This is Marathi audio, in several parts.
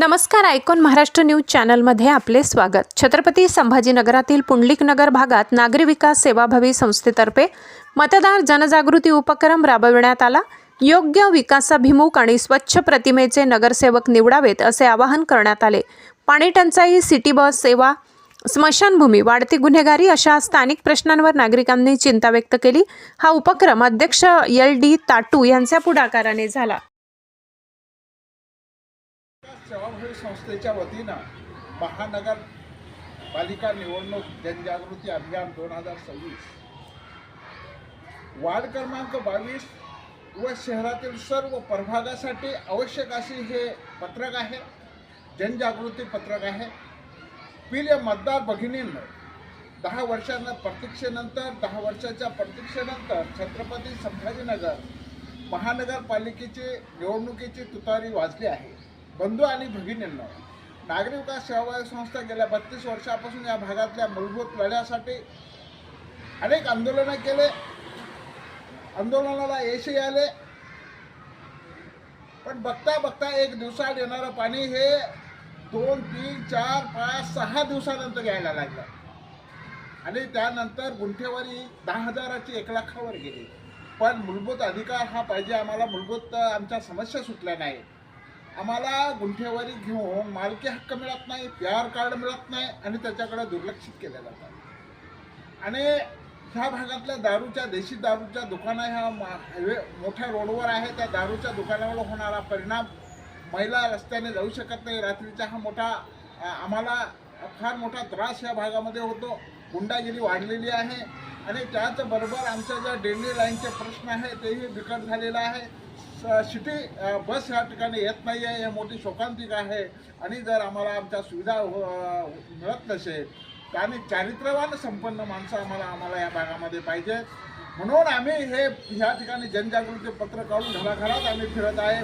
नमस्कार आयकॉन महाराष्ट्र न्यूज चॅनलमध्ये आपले स्वागत. छत्रपती संभाजीनगरातील पुंडलिक नगर भागात नागरी विकास सेवाभावी संस्थेतर्फे मतदार जनजागृती उपक्रम राबविण्यात आला. योग्य विकासाभिमुख आणि स्वच्छ प्रतिमेचे नगरसेवक निवडावेत असे आवाहन करण्यात आले. पाणी टंचाई सिटी बस सेवा स्मशानभूमी वाढती गुन्हेगारी अशा स्थानिक प्रश्नांवर नागरिकांनी चिंता व्यक्त केली. हा उपक्रम अध्यक्ष एल डी ताटू यांच्या पुढाकाराने झाला. संस्थेच्या वतीनं महानगर पालिका निवडणूक जनजागृती अभियान दोन हजार सव्वीस वार्ड क्रमांक बावीस व शहरातील सर्व प्रभागासाठी आवश्यक अशी हे पत्रक आहे जनजागृती पत्रक आहे. प्रिय मतदार भगिनींनो दहा वर्षांना प्रतीक्षेनंतर दहा वर्षाच्या प्रतीक्षेनंतर छत्रपती संभाजीनगर महानगरपालिकेची निवडणुकीची तुतारी वाजली आहे. बंधू आणि भगिनींना नागरी विकास सेवा संस्था गेल्या बत्तीस वर्षापासून या भागातल्या मूलभूत लढ्यासाठी अनेक आंदोलनं केले. आंदोलनाला यशही आले. पण बघता बघता एक दिवसात येणारं पाणी हे दोन तीन चार पाच सहा दिवसानंतर यायला लागलं. आणि त्यानंतर गुंठेवारी दहा हजाराची एक लाखावर गेली. पण मूलभूत अधिकार हा पाहिजे. आम्हाला मूलभूत आमच्या समस्या सुटल्या नाही आम्हाला गुंठेवारी घेऊन मालकी हक्क मिळत नाही पी आर कार्ड मिळत नाही आणि त्याच्याकडे दुर्लक्षित केल्या जातात. आणि ह्या भागातल्या दारूच्या देशी दारूच्या दुकानं ह्या मा- हायवे मोठ्या रोडवर आहे. त्या दारूच्या दुकानावर होणारा परिणाम महिला रस्त्याने जाऊ शकत नाही. रात्रीचा हा मोठा आम्हाला फार मोठा त्रास या भागामध्ये होतो. गुंडागिरी वाढलेली आहे. आणि त्याचबरोबर आमच्या ज्या डेली लाईनचे प्रश्न आहे तेही बिकट झालेला आहे. सिटी बस या ठिकाणी येत नाही आहे हे मोठी शोकांतिक आहे. आणि जर आम्हाला आमच्या सुविधा मिळत नसेल तर आम्ही चारित्र्यवान संपन्न माणसं आम्हाला आम्हाला या भागामध्ये पाहिजे. म्हणून आम्ही हे ह्या ठिकाणी जनजागृती पत्र काढून घराघरात आम्ही फिरत आहे.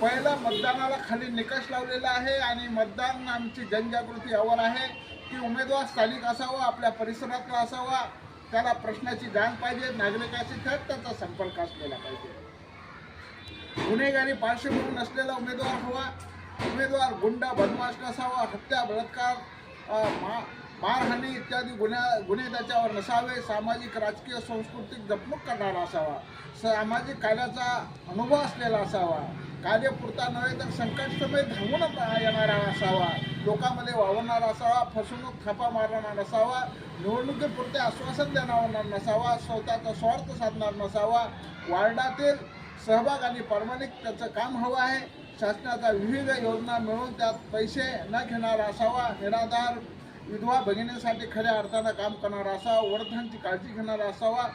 पहिला मतदानाला खाली निकष लावलेला आहे आणि मतदान आमची जनजागृती यावर आहे. की उमेदवार स्थानिक असावा आपल्या परिसरातला असावा त्याला प्रश्नाची जाण पाहिजे नागरिकाशी थेट त्याचा संपर्क असलेला पाहिजे. गुन्हेगारी पार्श्वभूमी नसलेला उमेदवार हवा. उमेदवार गुंडा बदमाश नसावा हत्या बलात्कार मा मारहाणी इत्यादी गुन्ह्या गुन्हे त्याच्यावर नसावे. सामाजिक राजकीय सांस्कृतिक जपणूक करणारा असावा. सामाजिक कार्याचा अनुभव असलेला असावा. कार्यपुरता नव्हे तर संकट समय धावून येणारा असावा. लोकांमध्ये वावरणारा असावा फसवणूक थापा मारणारा नसावा निवडणुकीपुरते आश्वासन देणारा नसावा स्वतःचा स्वार्थ साधणार नसावा. वार्डातील सहभाग आणि प्रामाणिक त्याचं काम हवं आहे. शासनाचा विविध योजना मिळून त्यात पैसे न घेणारा असावा निराधार विधवा भगिनीसाठी खऱ्या अर्थानं काम करणारा असावा वृद्धांची काळजी घेणारा असावा.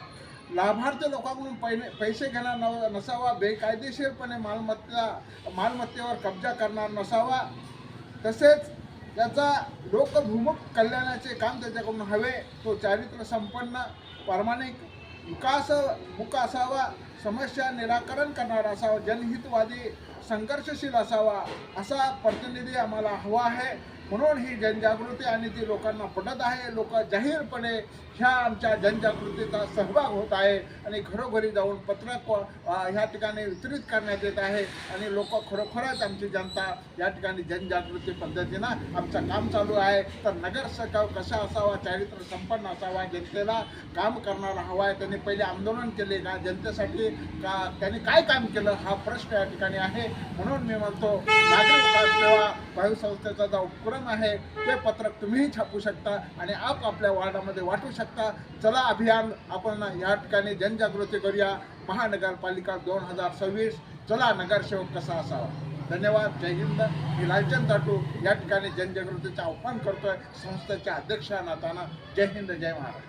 लाभार्थी लोकांकडून पैने पैसे घेणार न नसावा बेकायदेशीरपणे मालमत्ता मालमत्तेवर कब्जा करणार नसावा. तसेच त्याचा लोकभिमुख कल्याणाचे काम त्याच्याकडून हवे तो चारित्र्य संपन्न प्रामाणिक विकास मुख असावा समस्या निराकरण करणारा असावा. जनहितवादी संघर्षशील असावा असा प्रतिनिधी आम्हाला हवा आहे. म्हणून ही जनजागृती आणि ती लोकांना पटत आहे. लोक जाहीरपणे ह्या आमच्या जनजागृतीचा सहभाग होत आहे आणि घरोघरी जाऊन पत्रक ह्या ठिकाणी वितरित करण्यात येत आहे आणि लोक खरोखरच आमची जनता या ठिकाणी जनजागृती पद्धतीनं आमचं काम चालू आहे. तर नगरसेवक कसा असावा चारित्र्य संपन्न असावा जनतेला काम करणारा हवा आहे. त्यांनी पहिले आंदोलन केले का? जनतेसाठी का त्यांनी काय काम केलं? हा प्रश्न या ठिकाणी आहे. म्हणून मी म्हणतो नागरिक विकास सेवा वायू संस्थेचा जो उपक्रम आहे ते पत्रक तुम्हीही छापू शकता आणि आप आपल्या वार्डामध्ये वाटू शकता. चला अभियान आपण या ठिकाणी जनजागृती करूया. महानगरपालिका दोन हजार सव्वीस. चला नगरसेवक कसा असावा? धन्यवाद. जय हिंद. मी लालचंद ताटू या ठिकाणी जनजागृतीचं आव्हान करतोय. संस्थेच्या अध्यक्ष नाताना जय हिंद. जय महाराज